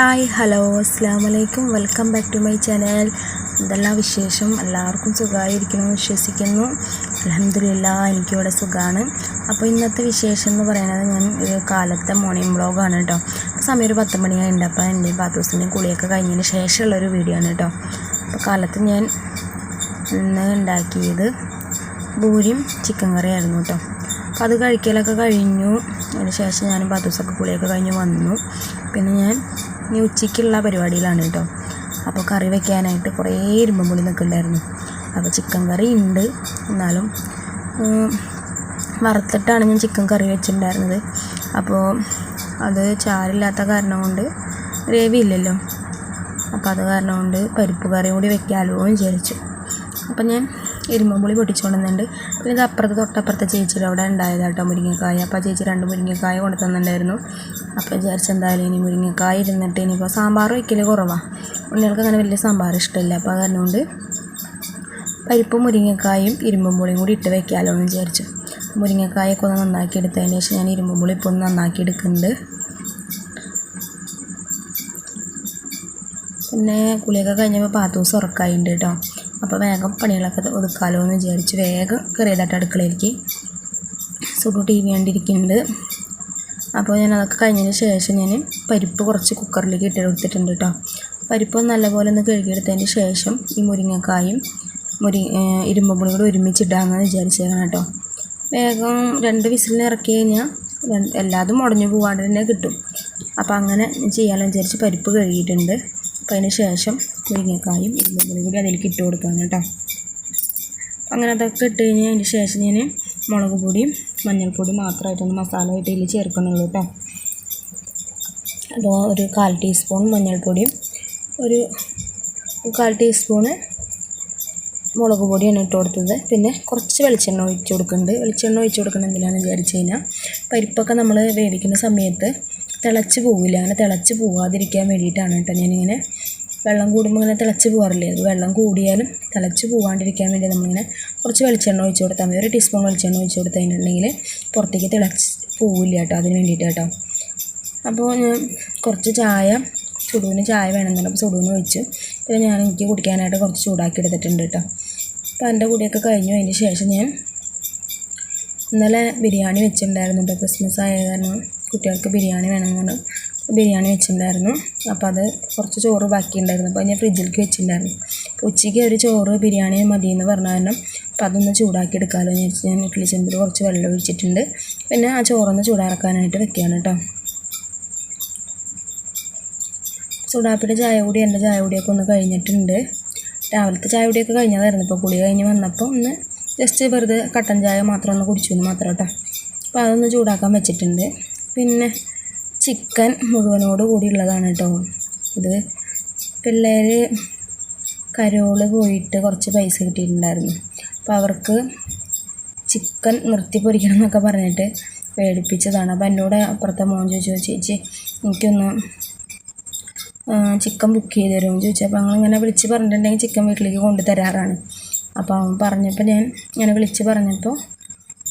Hi hello അസ്സാം വലൈക്കും welcome back to my channel. എന്തെല്ലാം വിശേഷം? എല്ലാവർക്കും സുഖമായിരിക്കണം വിശ്വസിക്കുന്നു. അലഹമില്ല എനിക്കിവിടെ സുഖമാണ് അപ്പോൾ ഇന്നത്തെ വിശേഷം എന്ന് പറയുന്നത് ഞാൻ കാലത്തെ മോർണിംഗ് വ്ളോഗാണ് കേട്ടോ. അപ്പോൾ സമയം ഒരു പത്ത് മണിയായിട്ടുണ്ട് അപ്പോൾ എന്റെ ബാത്റൂസിന്റെയും കുളിയൊക്കെ കഴിഞ്ഞതിന് ശേഷമുള്ളൊരു വീഡിയോ ആണ് കേട്ടോ. അപ്പോൾ കാലത്ത് ഞാൻ ഇന്ന് ഉണ്ടാക്കിയത് പൂരിയും ചിക്കൻ കറിയായിരുന്നു കേട്ടോ. അപ്പോൾ അത് കഴിക്കലൊക്കെ കഴിഞ്ഞു. അതിന് ശേഷം ഞാൻ ദിവസമൊക്കെ കുളിയൊക്കെ കഴിഞ്ഞ് വന്നു. പിന്നെ ഞാൻ ഇനി ഉച്ചയ്ക്കുള്ള പരിപാടിയിലാണ് കേട്ടോ. അപ്പോൾ കറി വെക്കാനായിട്ട് കുറേ ഇരുമ്പുള്ളി നിൽക്കുന്നുണ്ടായിരുന്നു അപ്പോൾ ചിക്കൻ കറി ഉണ്ട്. എന്നാലും വറുത്തിട്ടാണ് ഞാൻ ചിക്കൻ കറി വെച്ചിട്ടുണ്ടായിരുന്നത്. അപ്പോൾ അത് ചാരില്ലാത്ത കാരണം കൊണ്ട് ഗ്രേവി ഇല്ലല്ലോ. അപ്പോൾ അത് കാരണം കൊണ്ട് പരിപ്പ് കറി കൂടി വെക്കാമല്ലോ എന്ന് വിചാരിച്ചു. അപ്പം ഞാൻ ഇരുമ്പുളി പൊട്ടിച്ചുകൊണ്ടുവന്നുണ്ട് പിന്നെ ഇത് അപ്പുറത്ത് തൊട്ടപ്പുറത്തെ ചേച്ചിയുടെ അവിടെ ഉണ്ടായതാട്ടോ മുരിങ്ങക്കായ. അപ്പോൾ ആ ചേച്ചി രണ്ട് മുരിങ്ങക്കായ കൊണ്ടു തന്നിട്ടുണ്ടായിരുന്നു അപ്പോൾ വിചാരിച്ചെന്തായാലും ഇനി മുരിങ്ങക്കായ ഇരുന്നിട്ട് ഇനിയിപ്പോൾ സാമ്പാർ വയ്ക്കൽ കുറവാണ് ഉണ്ണികൾക്ക് അങ്ങനെ വലിയ സാമ്പാർ ഇഷ്ടമില്ല. അപ്പോൾ അതുകൊണ്ട് പരിപ്പും മുരിങ്ങക്കായും ഇരുമ്പും കൂടി ഇട്ട് വെക്കാമല്ലോ എന്ന് വിചാരിച്ചു. മുരിങ്ങക്കായൊക്കെ ഒന്ന് നന്നാക്കി എടുത്തതിന് ശേഷം ഞാൻ ഇരുമ്പും പുളി ഇപ്പോൾ ഒന്ന് നന്നാക്കി എടുക്കുന്നുണ്ട്. പിന്നെ കുളിയൊക്കെ കഴിഞ്ഞപ്പോൾ പാത്തൂസ് ഉറക്കായിട്ടുണ്ട് കേട്ടോ അപ്പോൾ വേഗം പണികളൊക്കെ ഒതുക്കാമല്ലോ എന്ന് വിചാരിച്ച് വേഗം കയറിയതായിട്ട് അടുക്കളയിലേക്ക്. സുഡു ടി വി കണ്ടിരിക്കുന്നുണ്ട്. അപ്പോൾ ഞാൻ അതൊക്കെ കഴിഞ്ഞതിന് ശേഷം ഞാൻ പരിപ്പ് കുറച്ച് കുക്കറിലേക്ക് ഇട്ട് കൊടുത്തിട്ടുണ്ട് കേട്ടോ. പരിപ്പ് നല്ലപോലെ ഒന്ന് കഴുകിയെടുത്തതിന് ശേഷം ഈ മുരിങ്ങക്കായും മുരി ഇരുമ്പുപുളി കൂടി ഒരുമിച്ചിടാമെന്ന് വിചാരിച്ചേക്കണം കേട്ടോ. വേഗം രണ്ട് വിസിലിന് ഇറക്കി കഴിഞ്ഞാൽ എല്ലാതും മുടഞ്ഞു പോകാണ്ട് തന്നെ കിട്ടും. അപ്പോൾ അങ്ങനെ ചെയ്യാമെന്ന് വിചാരിച്ച് പരിപ്പ് കഴുകിയിട്ടുണ്ട്. അപ്പോൾ അതിന് ശേഷം മുരിങ്ങക്കായും ഇരുമ്പുപുളി കൂടി അതിലേക്ക് ഇട്ട് കൊടുക്കുകയാണ് കേട്ടോ. അങ്ങനെ അതൊക്കെ ഇട്ട് കഴിഞ്ഞാൽ അതിന് ശേഷം ഞാൻ മുളക് പൊടിയും മഞ്ഞൾപ്പൊടി മാത്രമായിട്ടൊന്ന് മസാല ആയിട്ട് ഇതിൽ ചേർക്കുന്നുള്ളൂ കേട്ടോ അപ്പോൾ ഒരു കാൽ ടീസ്പൂൺ മഞ്ഞൾപ്പൊടിയും ഒരു കാൽ ടീസ്പൂണ് മുളക് പൊടിയാണ് ഇട്ട് കൊടുത്തത്. പിന്നെ കുറച്ച് വെളിച്ചെണ്ണ ഒഴിച്ച് കൊടുക്കുന്നുണ്ട്. വെളിച്ചെണ്ണ ഒഴിച്ച് കൊടുക്കണം എന്തിനാണെന്ന് വിചാരിച്ചു കഴിഞ്ഞാൽ പരിപ്പൊക്കെ നമ്മൾ വേവിക്കുന്ന സമയത്ത് തിളച്ച് പോവില്ല. അങ്ങനെ തിളച്ച് പോകാതിരിക്കാൻ വേണ്ടിയിട്ടാണ് കേട്ടോ ഞാനിങ്ങനെ വെള്ളം കൂടുമ്പോൾ ഇങ്ങനെ തിളച്ച് പോകാറില്ലേ? വെള്ളം കൂടിയാലും തിളച്ച് പോകാണ്ടിരിക്കാൻ വേണ്ടി നമ്മളിങ്ങനെ കുറച്ച് വെളിച്ചെണ്ണ ഒഴിച്ച് കൊടുത്താൽ മതി. ഒരു ടീസ്പൂൺ വെളിച്ചെണ്ണ ഒഴിച്ച് കൊടുത്തതിനുണ്ടെങ്കിൽ പുറത്തേക്ക് തിളച്ച് പോവില്ല കേട്ടോ. അതിന് വേണ്ടിയിട്ട് കേട്ടോ. അപ്പോൾ ഞാൻ കുറച്ച് ചായ ചുടുവിന് ചായ വേണമെന്നുണ്ട്. അപ്പോൾ ചുടുവിന് ഒഴിച്ച്. പിന്നെ ഞാൻ എനിക്ക് കുടിക്കാനായിട്ട് കുറച്ച് ചൂടാക്കി എടുത്തിട്ടുണ്ട് കേട്ടോ. അപ്പോൾ എന്റെ കൂടിയൊക്കെ കഴിഞ്ഞു. അതിന് ശേഷം ഞാൻ ഇന്നലെ ബിരിയാണി വെച്ചിട്ടുണ്ടായിരുന്നു. കേട്ടോ ക്രിസ്മസ് ആയ കാരണം കുട്ടികൾക്ക് ബിരിയാണി വേണമെന്ന് ബിരിയാണി വെച്ചിട്ടുണ്ടായിരുന്നു. അപ്പോൾ അത് കുറച്ച് ചോറ് ബാക്കിയുണ്ടായിരുന്നു. അപ്പോൾ ഞാൻ ഫ്രിഡ്ജിലേക്ക് വെച്ചിട്ടുണ്ടായിരുന്നു. അപ്പോൾ ഉച്ചയ്ക്ക് ഒരു ചോറ് ബിരിയാണി മതി എന്ന് പറഞ്ഞ കാരണം അപ്പോൾ അതൊന്ന് ചൂടാക്കി എടുക്കാമല്ലോ എന്ന് വെച്ച് ഞാൻ ഇഡ്ഡലി ചെമ്പിൽ കുറച്ച് വെള്ളം ഒഴിച്ചിട്ടുണ്ട്. പിന്നെ ആ ചോറൊന്ന് ചൂടാക്കാനായിട്ട് വെക്കുകയാണ് കേട്ടോ. ചൂടാപ്പിയുടെ ചായ കൂടി എന്റെ ചായ കൂടിയൊക്കെ ഒന്ന് കഴിഞ്ഞിട്ടുണ്ട്. രാവിലത്തെ ചായ കൂടിയൊക്കെ കഴിഞ്ഞതായിരുന്നു. ഇപ്പോൾ കുളി കഴിഞ്ഞ് വന്നപ്പോൾ ഒന്ന് ജസ്റ്റ് വെറുതെ കട്ടൻ ചായ മാത്രം ഒന്ന് കുടിച്ചു എന്ന് മാത്രം കേട്ടോ. അപ്പോൾ അതൊന്ന് ചൂടാക്കാൻ വെച്ചിട്ടുണ്ട്. പിന്നെ ചിക്കൻ മുഴുവനോട് കൂടിയുള്ളതാണ് കേട്ടോ. ഇത് പിള്ളേർ കരോൾ പോയിട്ട് കുറച്ച് പൈസ കിട്ടിയിട്ടുണ്ടായിരുന്നു. അപ്പോൾ അവർക്ക് ചിക്കൻ നിർത്തി പൊരിക്കണം എന്നൊക്കെ പറഞ്ഞിട്ട് പേടിപ്പിച്ചതാണ്. അപ്പോൾ എന്നോട് അപ്പുറത്തെ മോൻ ചോദിച്ചു ചേച്ചി എനിക്കൊന്ന് ചിക്കൻ ബുക്ക് ചെയ്ത് തരുമോ? ചോദിച്ചു. അപ്പോൾ ഞങ്ങളിങ്ങനെ വിളിച്ച് പറഞ്ഞിട്ടുണ്ടെങ്കിൽ ചിക്കൻ വീട്ടിലേക്ക് കൊണ്ടുതരാറാണ്. അപ്പോൾ അവൻ പറഞ്ഞപ്പോൾ ഞാൻ ഇങ്ങനെ വിളിച്ച് പറഞ്ഞപ്പോൾ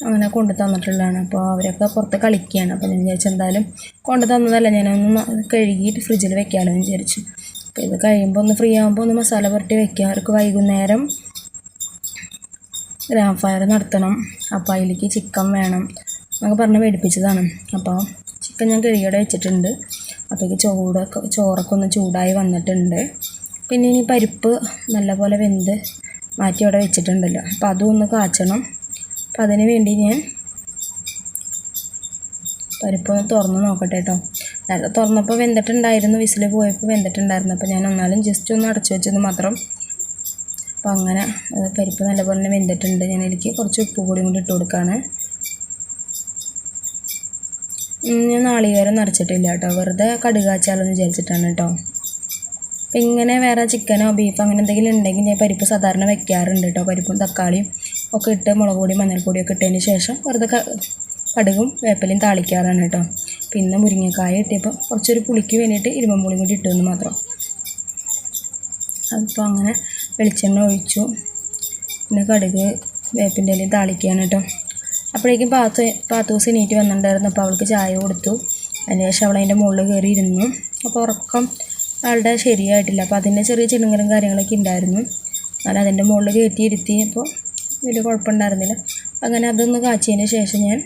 അങ്ങനെ കൊണ്ടു തന്നിട്ടുള്ളതാണ്. അപ്പോൾ അവരൊക്കെ പുറത്ത് കളിക്കുകയാണ്. അപ്പോൾ ഞാൻ വിചാരിച്ചു എന്തായാലും കൊണ്ടു തന്നതല്ല. ഞാനൊന്ന് കഴുകിയിട്ട് ഫ്രിഡ്ജിൽ വെക്കാമല്ലോ എന്ന് വിചാരിച്ചു. അപ്പോൾ ഇത് കഴിയുമ്പോൾ ഒന്ന് ഫ്രീ ആകുമ്പോൾ ഒന്ന് മസാല പുരട്ടി വെക്കുക. അവർക്ക് വൈകുന്നേരം ഗ്രാം ഫയർ നടത്തണം. അപ്പോൾ അതിലേക്ക് ചിക്കൻ വേണം എന്നൊക്കെ പറഞ്ഞ് മേടിപ്പിച്ചതാണ് അപ്പോൾ ചിക്കൻ ഞാൻ കഴുകിയുടെ വെച്ചിട്ടുണ്ട്. അപ്പോഴേക്ക് ചൂടൊക്കെ ചോറൊക്കെ ഒന്ന് ചൂടായി വന്നിട്ടുണ്ട്. പിന്നെ ഇനി പരിപ്പ് നല്ലപോലെ വെന്ത് മാറ്റി അവിടെ വെച്ചിട്ടുണ്ടല്ലോ. അപ്പോൾ അതും ഒന്ന് കാച്ചണം. അപ്പം അതിന് വേണ്ടി ഞാൻ പരിപ്പൊന്ന് തുറന്ന് നോക്കട്ടെ കേട്ടോ തുറന്നപ്പോൾ വെന്തിട്ടുണ്ടായിരുന്നു വിസിൽ പോയപ്പോൾ വെന്തിട്ടുണ്ടായിരുന്നു. അപ്പോൾ ഞാൻ ഒന്നാലും ജസ്റ്റ് ഒന്ന് അടച്ചു വെച്ചത് മാത്രം. അപ്പോൾ അങ്ങനെ പരിപ്പ് നല്ലപോലെ തന്നെ വെന്തിട്ടുണ്ട്. ഞാൻ എനിക്ക് കുറച്ച് ഉപ്പ് കൂടി കൂടി ഇട്ട് കൊടുക്കുകയാണ് ഞാൻ നാളികേരം നിറച്ചിട്ടില്ല കേട്ടോ വെറുതെ കടുകാച്ചാലെന്ന് വിചാരിച്ചിട്ടാണ് കേട്ടോ അപ്പം ഇങ്ങനെ വേറെ ചിക്കനോ ബീഫോ അങ്ങനെ എന്തെങ്കിലും ഉണ്ടെങ്കിൽ ഞാൻ പരിപ്പ് സാധാരണ വെക്കാറുണ്ട് കേട്ടോ പരിപ്പും തക്കാളിയും ഒക്കെ ഇട്ട് മുളക് പൊടി മഞ്ഞൾപ്പൊടിയൊക്കെ ഇട്ടതിന് ശേഷം വെറുതെ കടുകും വേപ്പലയും താളിക്കാറാണ് കേട്ടോ. പിന്നെ മുരിങ്ങക്കായ ഇട്ടിയപ്പോൾ കുറച്ചൊരു പുളിക്ക് വേണ്ടിയിട്ട് ഇരുമ്പുളിയും കൂടി ഇട്ടുവെന്ന് മാത്രം. അപ്പോൾ അങ്ങനെ വെളിച്ചെണ്ണ ഒഴിച്ചു. പിന്നെ കടുക് വേപ്പിന്റെ ഇലയും താളിക്കുകയാണ് കേട്ടോ. അപ്പോഴേക്കും പാത്ത് പാത്തൂസ് എണീറ്റ് വന്നിട്ടുണ്ടായിരുന്നു. അപ്പോൾ അവൾക്ക് ചായ കൊടുത്തു. അതിന് ശേഷം അവൾ അതിന്റെ മുകളിൽ കയറി ഇരുന്നു. അപ്പോൾ ഉറക്കം ആളുടെ ശരിയായിട്ടില്ല. അപ്പോൾ അതിന്റെ ചെറിയ ചിണുങ്ങലും കാര്യങ്ങളൊക്കെ ഉണ്ടായിരുന്നു. എന്നാൽ അതിന്റെ മുകളിൽ കയറ്റി ഇരുത്തി. അപ്പോൾ വലിയ കുഴപ്പമുണ്ടായിരുന്നില്ല. അങ്ങനെ അതൊന്ന് കാച്ചിയതിന് ശേഷം ഞാൻ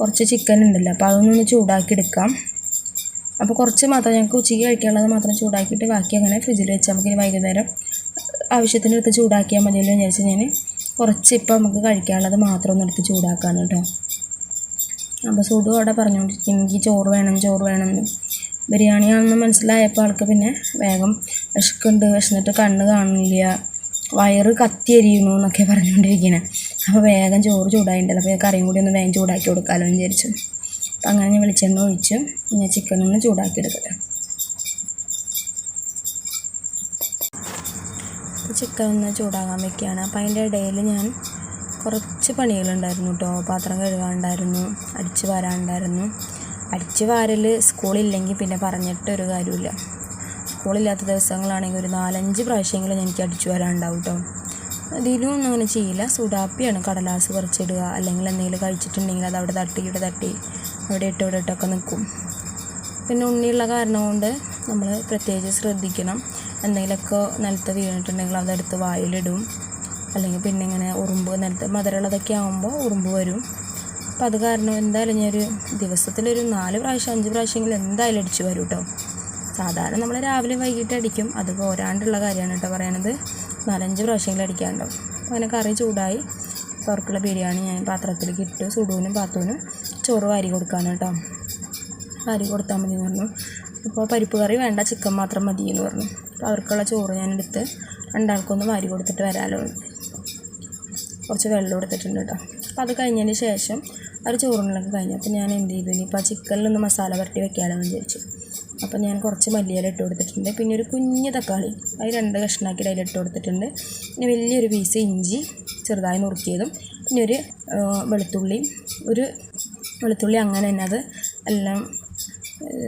കുറച്ച് ചിക്കൻ ഉണ്ടല്ലോ അപ്പോൾ അതൊന്നൊന്ന് ചൂടാക്കി എടുക്കാം. അപ്പോൾ കുറച്ച് മാത്രം ഞങ്ങൾക്ക് ഉച്ചയ്ക്ക് കഴിക്കാനുള്ളത് മാത്രം ചൂടാക്കിയിട്ട് ബാക്കി അങ്ങനെ ഫ്രിഡ്ജിൽ വെച്ചാൽ നമുക്ക് ഇനി വൈകുന്നേരം ആവശ്യത്തിന് എടുത്ത് ചൂടാക്കിയാൽ മതിയല്ലോ എന്ന് വിചാരിച്ച് ഞാൻ കുറച്ച് ഇപ്പോൾ നമുക്ക് കഴിക്കാനുള്ളത് മാത്രം ഒന്ന് എടുത്ത് ചൂടാക്കാണ് കേട്ടോ. അപ്പോൾ സുഡു അവിടെ പറഞ്ഞുകൊണ്ടിരിക്കും എനിക്ക് ചോറ് വേണം ചോറ് വേണം. ബിരിയാണിയാണെന്ന് മനസ്സിലായപ്പോൾ ആൾക്ക് പിന്നെ വേഗം വിശക്കുണ്ട് വിശന്നിട്ട് കണ്ണ് കാണില്ല വയറ് കത്തി എരിയുന്നു എന്നൊക്കെ പറഞ്ഞുകൊണ്ടിരിക്കുന്നത് അപ്പോൾ വേഗം ചോറ് ചൂടായിട്ടുണ്ടല്ലോ അപ്പോൾ കറിയും കൂടി ഒന്ന് വേഗം ചൂടാക്കി കൊടുക്കാമല്ലോ എന്ന് വിചാരിച്ചു. അപ്പം അങ്ങനെ ഞാൻ വെളിച്ചെണ്ണ ഒഴിച്ച് ഞാൻ ചിക്കൻ ഒന്ന് ചൂടാക്കി എടുക്കട്ടെ ചിക്കൻ ഒന്ന് ചൂടാകാൻ വെക്കുകയാണ്. അപ്പോൾ അതിന്റെ ഇടയിൽ ഞാൻ കുറച്ച് പണികളുണ്ടായിരുന്നു കേട്ടോ പാത്രം കഴുകാനുണ്ടായിരുന്നു അടിച്ച് വാരാനുണ്ടായിരുന്നു അടിച്ച് വാരൽ സ്കൂളില്ലെങ്കിൽ പിന്നെ പറഞ്ഞിട്ടൊരു കാര്യമില്ല സ്കൂളില്ലാത്ത ദിവസങ്ങളാണെങ്കിൽ ഒരു നാലഞ്ച് പ്രാവശ്യമെങ്കിലും എനിക്ക് അടിച്ചു വരാനുണ്ടാവും കേട്ടോ അതിലും ഒന്നും അങ്ങനെ ചെയ്യില്ല. സുഡാപ്പിയാണ് കടലാസ് പറിച്ചിടുക. അല്ലെങ്കിൽ എന്തെങ്കിലും കഴിച്ചിട്ടുണ്ടെങ്കിൽ അത് അവിടെ തട്ടി ഇവിടെ തട്ടി അവിടെ ഇട്ട് ഇവിടെ ഇട്ടൊക്കെ നിൽക്കും. പിന്നെ ഉണ്ണിയുള്ള കാരണം കൊണ്ട് നമ്മൾ പ്രത്യേകിച്ച് ശ്രദ്ധിക്കണം. എന്തെങ്കിലുമൊക്കെ നിലത്ത് വീണിട്ടുണ്ടെങ്കിൽ അതെടുത്ത് വായിലിടും. അല്ലെങ്കിൽ പിന്നെ ഇങ്ങനെ ഉറുമ്പ് നിലത്ത് മധുരമുള്ളതൊക്കെ ആകുമ്പോൾ ഉറുമ്പ് വരും. അപ്പോൾ അത് കാരണം എന്തായാലും ഞാൻ ഒരു ദിവസത്തിലൊരു നാല് പ്രാവശ്യം അഞ്ച് പ്രാവശ്യമെങ്കിലും എന്തായാലും അടിച്ചു വരും കേട്ടോ സാധാരണ നമ്മൾ രാവിലെ വൈകിട്ട് അടിക്കും. അത് പോരാണ്ടുള്ള കാര്യമാണ് കേട്ടോ പറയണത്. നാലഞ്ച് പ്രാവശ്യമെങ്കിലും അടിക്കാനുണ്ടാവും അങ്ങനെ കറി ചൂടായി. പുറക്കുള്ള ബിരിയാണി ഞാൻ പാത്രത്തിലേക്ക് ഇട്ട് സുഡുവിനും പാത്തുവിനും ചോറ് വാരി കൊടുക്കാണ് കേട്ടോ. വാരി കൊടുത്താൽ മതി എന്ന് പറഞ്ഞു. അപ്പോൾ പരിപ്പ് കറി വേണ്ട ചിക്കൻ മാത്രം മതി എന്ന് പറഞ്ഞു. അപ്പോൾ അവർക്കുള്ള ചോറ് ഞാൻ എടുത്ത് രണ്ടാൾക്കൊന്ന് വാരി കൊടുത്തിട്ട് വരാമല്ലോ കുറച്ച് വെള്ളം എടുത്തിട്ടുണ്ട് കേട്ടോ. അപ്പോൾ അത് കഴിഞ്ഞതിന് ശേഷം അവർ ചോറിനൊക്കെ കഴിഞ്ഞു. അപ്പോൾ ഞാൻ എന്ത് ചെയ്തു? ഇനിയിപ്പോൾ ആ ചിക്കനിലൊന്ന് മസാല പുരട്ടി എന്ന് വിചാരിച്ചു. അപ്പോൾ ഞാൻ കുറച്ച് മല്ലിയില ഇട്ട് കൊടുത്തിട്ടുണ്ട്. പിന്നെ ഒരു കുഞ്ഞ് തക്കാളി അത് രണ്ട് കഷ്ണാക്കി അതിൽ ഇട്ട് കൊടുത്തിട്ടുണ്ട്. പിന്നെ വലിയൊരു പീസ് ഇഞ്ചി ചെറുതായി നുറുക്കിയതും പിന്നെ ഒരു വെളുത്തുള്ളി ഒരു വെളുത്തുള്ളി അങ്ങനെ തന്നെ അത് എല്ലാം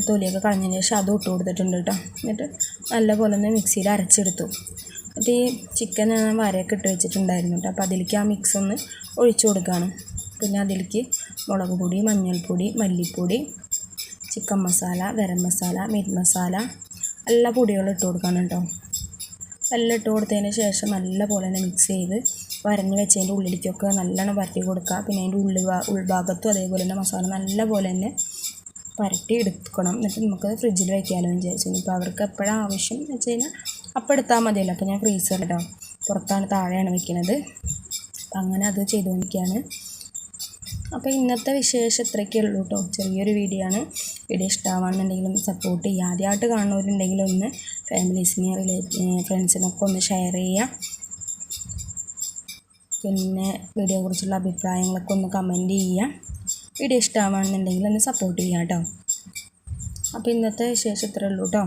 തൊലിയൊക്കെ കളഞ്ഞതിന് ശേഷം അതും ഇട്ട് കൊടുത്തിട്ടുണ്ട് കേട്ടോ. എന്നിട്ട് നല്ലപോലെ ഒന്ന് മിക്സിയിൽ അരച്ചെടുത്തു. എന്നിട്ട് ഈ ചിക്കൻ ഞാൻ വരയൊക്കെ ഇട്ട് വെച്ചിട്ടുണ്ടായിരുന്നു കേട്ടോ. അപ്പോൾ അതിലേക്ക് ആ മിക്സ് ഒന്ന് ഒഴിച്ചു കൊടുക്കുകയാണ്. പിന്നെ അതിലേക്ക് മുളക് പൊടി മഞ്ഞൾപ്പൊടി മല്ലിപ്പൊടി ചിക്കൻ മസാല ഗരം മസാല മീറ്റ് മസാല എല്ലാ പൊടികളും ഇട്ട് കൊടുക്കണം കേട്ടോ. എല്ലാം ഇട്ട് കൊടുത്തതിന് ശേഷം നല്ല പോലെ തന്നെ മിക്സ് ചെയ്ത് വരഞ്ഞ് വെച്ചതിന്റെ ഉള്ളിലേക്കൊക്കെ നല്ലോണം പരട്ടി കൊടുക്കുക. പിന്നെ അതിന്റെ ഉള്ളി ഉൾഭാഗത്തും അതേപോലെ തന്നെ മസാല നല്ല പോലെ തന്നെ പരട്ടി എടുക്കണം. എന്നിട്ട് നമുക്ക് ഫ്രിഡ്ജിൽ വയ്ക്കാമല്ലോ എന്ന് വിചാരിച്ചു. ഇപ്പോൾ അവർക്ക് എപ്പോഴാണ് ആവശ്യം എന്ന് വെച്ച് കഴിഞ്ഞാൽ അപ്പോൾ എടുത്താൽ മതിയല്ലോ. അപ്പോൾ ഞാൻ ഫ്രീസറിലിട്ടോ പുറത്താണ് താഴെയാണ് വെക്കുന്നത് അങ്ങനെ അത് ചെയ്തുകൊണ്ടിരിക്കുകയാണ്. അപ്പോൾ ഇന്നത്തെ വിശേഷം ഇത്രയൊക്കെ ഉള്ളൂ കേട്ടോ. ചെറിയൊരു വീഡിയോ ആണ്. വീഡിയോ ഇഷ്ടമാണെന്നുണ്ടെങ്കിലും സപ്പോർട്ട് ചെയ്യുക. ആദ്യമായിട്ട് കാണുന്നവരുണ്ടെങ്കിലും ഒന്ന് ഫാമിലീസിനെ റിലേറ്റ് ഫ്രണ്ട്സിനൊക്കെ ഒന്ന് ഷെയർ ചെയ്യുക. പിന്നെ വീഡിയോയെക്കുറിച്ചുള്ള അഭിപ്രായങ്ങളൊക്കെ ഒന്ന് കമന്റ് ചെയ്യുക. വീഡിയോ ഇഷ്ടമാണെന്നുണ്ടെങ്കിൽ ഒന്ന് സപ്പോർട്ട് ചെയ്യുക കേട്ടോ. അപ്പോൾ ഇന്നത്തെ വിശേഷം ഇത്രയേ ഉള്ളൂ കേട്ടോ.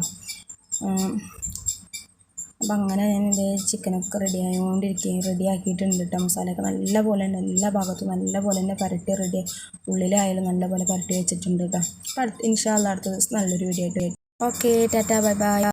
അപ്പം അങ്ങനെ ഞാൻ എന്റെ ചിക്കനൊക്കെ റെഡി ആയിക്കൊണ്ടിരിക്കുകയും റെഡി ആക്കിയിട്ടുണ്ട് കേട്ടോ മസാലയൊക്കെ നല്ല പോലെ തന്നെ എല്ലാ ഭാഗത്തും നല്ല പോലെ തന്നെ പരട്ടി റെഡി ഉള്ളിലായാലും നല്ല പോലെ പരട്ടി വെച്ചിട്ടുണ്ട് കേട്ടോ അപ്പം അടുത്ത് ഇൻഷാല്ല അടുത്ത ദിവസം നല്ലൊരു വീഡിയോ ആയിട്ട് ഓക്കെ ടാറ്റാ ബൈ ബൈ